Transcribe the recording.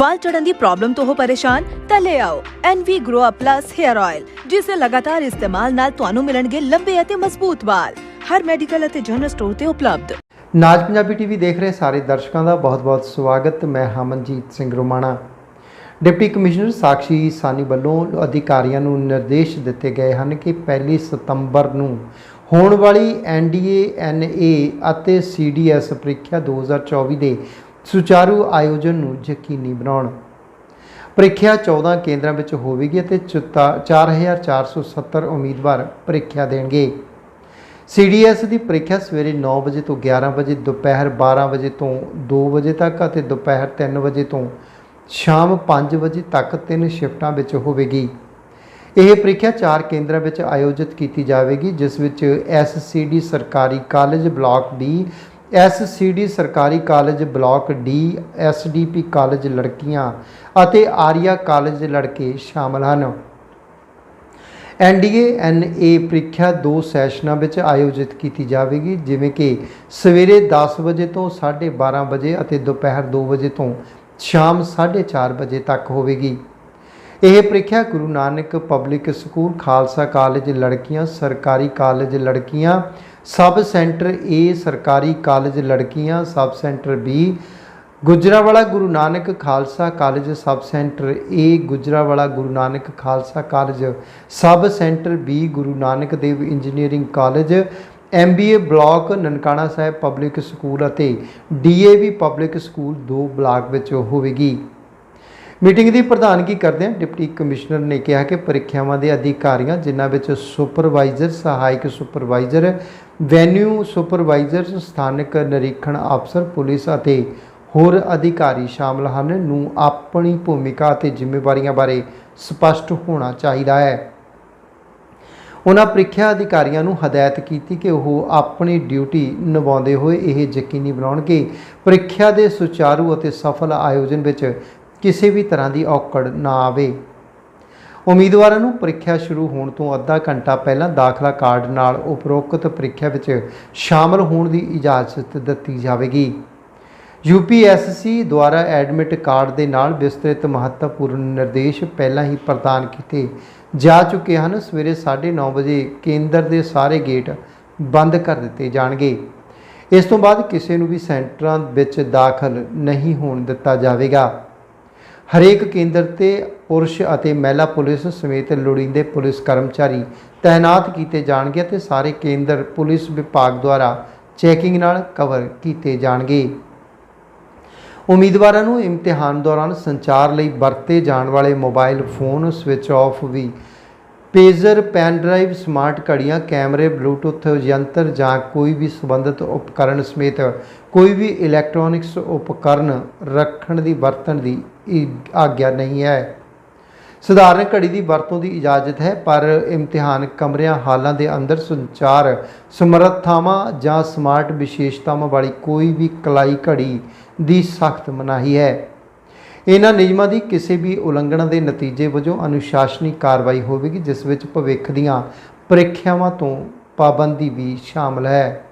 ਵਾਲ ਚੜਨ ਦੀ ਪ੍ਰੋਬਲਮ ਤੋਂ ਹੋ ਪਰੇਸ਼ਾਨ, ਤਾਂ ਲੈ ਆਓ NV Grow Up Plus Hair Oil ਜਿਸ ਦੇ ਲਗਾਤਾਰ ਇਸਤੇਮਾਲ ਨਾਲ ਤੁਹਾਨੂੰ ਮਿਲਣਗੇ ਲੰਬੇ ਅਤੇ ਮਜ਼ਬੂਤ ਵਾਲ। ਹਰ ਮੈਡੀਕਲ ਅਤੇ ਜਨਰਲ ਸਟੋਰ ਤੇ ਉਪਲਬਧ। ਨਾਜ ਪੰਜਾਬੀ ਟੀਵੀ ਦੇਖ ਰਹੇ ਸਾਰੇ ਦਰਸ਼ਕਾਂ ਦਾ ਬਹੁਤ-ਬਹੁਤ ਸਵਾਗਤ। ਮੈਂ ਹਮਨਜੀਤ ਸਿੰਘ ਰੋਮਾਣਾ। ਡਿਪਟੀ ਕਮਿਸ਼ਨਰ ਸਾਕਸ਼ੀ ਸਾਨੀ ਵੱਲੋਂ ਅਧਿਕਾਰੀਆਂ ਨੂੰ ਨਿਰਦੇਸ਼ ਦਿੱਤੇ ਗਏ ਹਨ ਕਿ 1 ਸਤੰਬਰ ਨੂੰ ਹੋਣ ਵਾਲੀ ਐਨਡੀਏ ਐਨਏ ਅਤੇ ਸੀਡੀਐਸ ਪ੍ਰੀਖਿਆ 2024 ਦੇ ਸੁਚਾਰੂ ਆਯੋਜਨ ਨੂੰ ਯਕੀਨੀ ਬਣਾਉਣ। ਪ੍ਰੀਖਿਆ 14 ਕੇਂਦਰਾਂ ਵਿੱਚ ਹੋਵੇਗੀ ਅਤੇ 4470 ਉਮੀਦਵਾਰ ਪ੍ਰੀਖਿਆ ਦੇਣਗੇ। ਸੀਡੀਐਸ ਦੀ ਪ੍ਰੀਖਿਆ ਸਵੇਰੇ 9 ਵਜੇ ਤੋਂ 11 ਵਜੇ, ਦੁਪਹਿਰ 12 ਵਜੇ ਤੋਂ 2 ਵਜੇ ਤੱਕ ਅਤੇ ਦੁਪਹਿਰ 3 ਵਜੇ ਤੋਂ ਸ਼ਾਮ 5 ਵਜੇ ਤੱਕ ਤਿੰਨ ਸ਼ਿਫਟਾਂ ਵਿੱਚ ਹੋਵੇਗੀ। ਇਹ ਪ੍ਰੀਖਿਆ ਚਾਰ ਕੇਂਦਰਾਂ ਵਿੱਚ ਆਯੋਜਿਤ ਕੀਤੀ ਜਾਵੇਗੀ, ਜਿਸ ਵਿੱਚ ਐਸਸੀਡੀ ਸਰਕਾਰੀ ਕਾਲਜ ਬਲਾਕ ਬੀ ਐਸਸੀਡੀ ਸਰਕਾਰੀ college block D SDP college ਲੜਕੀਆਂ ਅਤੇ ਆਰੀਆ ਕਾਲਜ ਲੜਕੇ ਸ਼ਾਮਲ ਹਨ। ਐਨਡੀਏ ਐਨਏ ਪ੍ਰੀਖਿਆ ਦੋ ਸੈਸ਼ਨਾਂ ਵਿੱਚ ਆਯੋਜਿਤ ਕੀਤੀ ਜਾਵੇਗੀ, ਜਿਵੇਂ ਕਿ ਸਵੇਰੇ 10 ਵਜੇ ਤੋਂ 12:30 ਵਜੇ ਅਤੇ ਦੁਪਹਿਰ 2 ਵਜੇ ਤੋਂ ਸ਼ਾਮ 4:30 ਵਜੇ ਤੱਕ ਹੋਵੇਗੀ। ਇਹ ਪ੍ਰੀਖਿਆ Guru Nanak public school, Khalsa college, ਲੜਕੀਆਂ, ਸਰਕਾਰੀ ਕਾਲਜ, ਲੜਕੀਆਂ, ਸਬ ਸੈਂਟਰ ਏ, ਸਰਕਾਰੀ ਕਾਲਜ, ਲੜਕੀਆਂ, sub centre B, Gujranwala Guru Nanak Khalsa college, sub centre A, Gujranwala Guru Nanak Khalsa college, sub centre B, Guru Nanak Dev engineering college MBA block Nankana Sahib public school ਅਤੇ DAV public school ਦੋ block ਵਿੱਚ ਹੋਵੇਗੀ। Meeting ਦੀ ਪ੍ਰਧਾਨਗੀ ਕਰਦਿਆਂ deputy commissioner ਨੇ ਕਿਹਾ ਕਿ ਪ੍ਰੀਖਿਆਵਾਂ ਦੇ ਅਧਿਕਾਰੀਆਂ, ਜਿਨ੍ਹਾਂ ਵਿੱਚ ਸੁਪਰਵਾਈਜ਼ਰ, ਸਹਾਇਕ ਸੁਪਰਵਾਈਜ਼ਰ, ਵੈਨਿਊ ਸੁਪਰਵਾਈਜ਼ਰ, ਸਥਾਨਕ ਨਿਰੀਖਣ ਅਫਸਰ, ਪੁਲਿਸ ਅਤੇ ਹੋਰ ਅਧਿਕਾਰੀ ਸ਼ਾਮਲ ਹਨ, ਨੂੰ ਆਪਣੀ ਭੂਮਿਕਾ ਅਤੇ ਜ਼ਿੰਮੇਵਾਰੀਆਂ ਬਾਰੇ ਸਪਸ਼ਟ ਹੋਣਾ ਚਾਹੀਦਾ ਹੈ। ਉਹਨਾਂ ਪ੍ਰੀਖਿਆ ਅਧਿਕਾਰੀਆਂ ਨੂੰ ਹਦਾਇਤ ਕੀਤੀ ਕਿ ਉਹ ਆਪਣੀ ਡਿਊਟੀ ਨਿਭਾਉਂਦੇ ਹੋਏ ਇਹ ਯਕੀਨੀ ਬਣਾਉਣ ਕਿ ਪ੍ਰੀਖਿਆ ਦੇ ਸੁਚਾਰੂ ਅਤੇ ਸਫਲ ਆਯੋਜਨ ਵਿੱਚ ਕਿਸੇ ਵੀ ਤਰ੍ਹਾਂ ਦੀ ਔਕੜ ਨਾ ਆਵੇ। ਉਮੀਦਵਾਰਾਂ ਨੂੰ ਪ੍ਰੀਖਿਆ ਸ਼ੁਰੂ ਹੋਣ ਤੋਂ ਅੱਧਾ ਘੰਟਾ ਪਹਿਲਾਂ ਦਾਖਲਾ ਕਾਰਡ ਨਾਲ ਉਪਰੋਕਤ ਪ੍ਰੀਖਿਆ ਵਿੱਚ ਸ਼ਾਮਲ ਹੋਣ ਦੀ ਇਜਾਜ਼ਤ ਦਿੱਤੀ ਜਾਵੇਗੀ। ਯੂਪੀਐਸਸੀ ਦੁਆਰਾ ਐਡਮਿਟ ਕਾਰਡ ਦੇ ਨਾਲ ਵਿਸਤ੍ਰਿਤ ਮਹੱਤਵਪੂਰਨ ਨਿਰਦੇਸ਼ ਪਹਿਲਾਂ ਹੀ ਪ੍ਰਦਾਨ ਕੀਤੇ ਜਾ ਚੁੱਕੇ ਹਨ। ਸਵੇਰੇ 9:30 ਵਜੇ ਕੇਂਦਰ ਦੇ ਸਾਰੇ ਗੇਟ ਬੰਦ ਕਰ ਦਿੱਤੇ ਜਾਣਗੇ। ਇਸ ਤੋਂ ਬਾਅਦ ਕਿਸੇ ਨੂੰ ਵੀ ਸੈਂਟਰਾਂ ਵਿੱਚ ਦਾਖਲ ਨਹੀਂ ਹੋਣ ਦਿੱਤਾ ਜਾਵੇਗਾ। ਹਰੇਕ ਕੇਂਦਰ ਤੇ ਪੁਰਸ਼ ਅਤੇ ਮਹਿਲਾ ਪੁਲਿਸ ਸਮੇਤ ਲੋੜੀਂਦੇ ਪੁਲਿਸ ਕਰਮਚਾਰੀ ਤਾਇਨਾਤ ਕੀਤੇ ਜਾਣਗੇ ਅਤੇ ਸਾਰੇ ਕੇਂਦਰ ਪੁਲਿਸ ਵਿਭਾਗ ਦੁਆਰਾ ਚੈਕਿੰਗ ਨਾਲ ਕਵਰ ਕੀਤੇ ਜਾਣਗੇ। ਉਮੀਦਵਾਰਾਂ ਨੂੰ ਇਮਤਿਹਾਨ ਦੌਰਾਨ ਸੰਚਾਰ ਲਈ ਵਰਤੇ ਜਾਣ ਵਾਲੇ ਮੋਬਾਈਲ ਫੋਨ, ਸਵਿਚ ਆਫ ਵੀ ਪੇਜਰ, ਪੈਨ ਡਰਾਈਵ, ਸਮਾਰਟ ਘੜੀਆਂ, ਕੈਮਰੇ, ਬਲੂਟੁੱਥ, ਯੰਤਰ ਜਾਂ ਕੋਈ ਵੀ ਸੰਬੰਧਿਤ ਉਪਕਰਣ ਸਮੇਤ ਕੋਈ ਵੀ ਇਲੈਕਟ੍ਰੋਨਿਕਸ ਉਪਕਰਣ ਰੱਖਣ ਦੀ ਵਰਤਣ ਦੀ ਈ- ਆਗਿਆ ਨਹੀਂ ਹੈ। ਸਧਾਰਨ ਘੜੀ ਦੀ ਵਰਤੋਂ ਦੀ ਇਜਾਜ਼ਤ ਹੈ, ਪਰ ਇਮਤਿਹਾਨ ਕਮਰਿਆਂ, ਹਾਲਾਂ ਦੇ ਅੰਦਰ ਸੰਚਾਰ ਸਮਰੱਥਾਵਾਂ ਜਾਂ ਸਮਾਰਟ ਵਿਸ਼ੇਸ਼ਤਾਵਾਂ ਵਾਲੀ ਕੋਈ ਵੀ ਕਲਾਈ ਘੜੀ ਦੀ ਸਖਤ ਮਨਾਹੀ ਹੈ। ਇਹਨਾਂ ਨਿਯਮਾਂ ਦੀ ਕਿਸੇ ਵੀ ਉਲੰਘਣਾ ਦੇ ਨਤੀਜੇ ਵਜੋਂ ਅਨੁਸ਼ਾਸਨੀ ਕਾਰਵਾਈ ਹੋਵੇਗੀ, ਜਿਸ ਵਿੱਚ ਭਵਿੱਖ ਦੀਆਂ ਪ੍ਰੀਖਿਆਵਾਂ ਤੋਂ ਪਾਬੰਦੀ ਵੀ ਸ਼ਾਮਲ ਹੈ।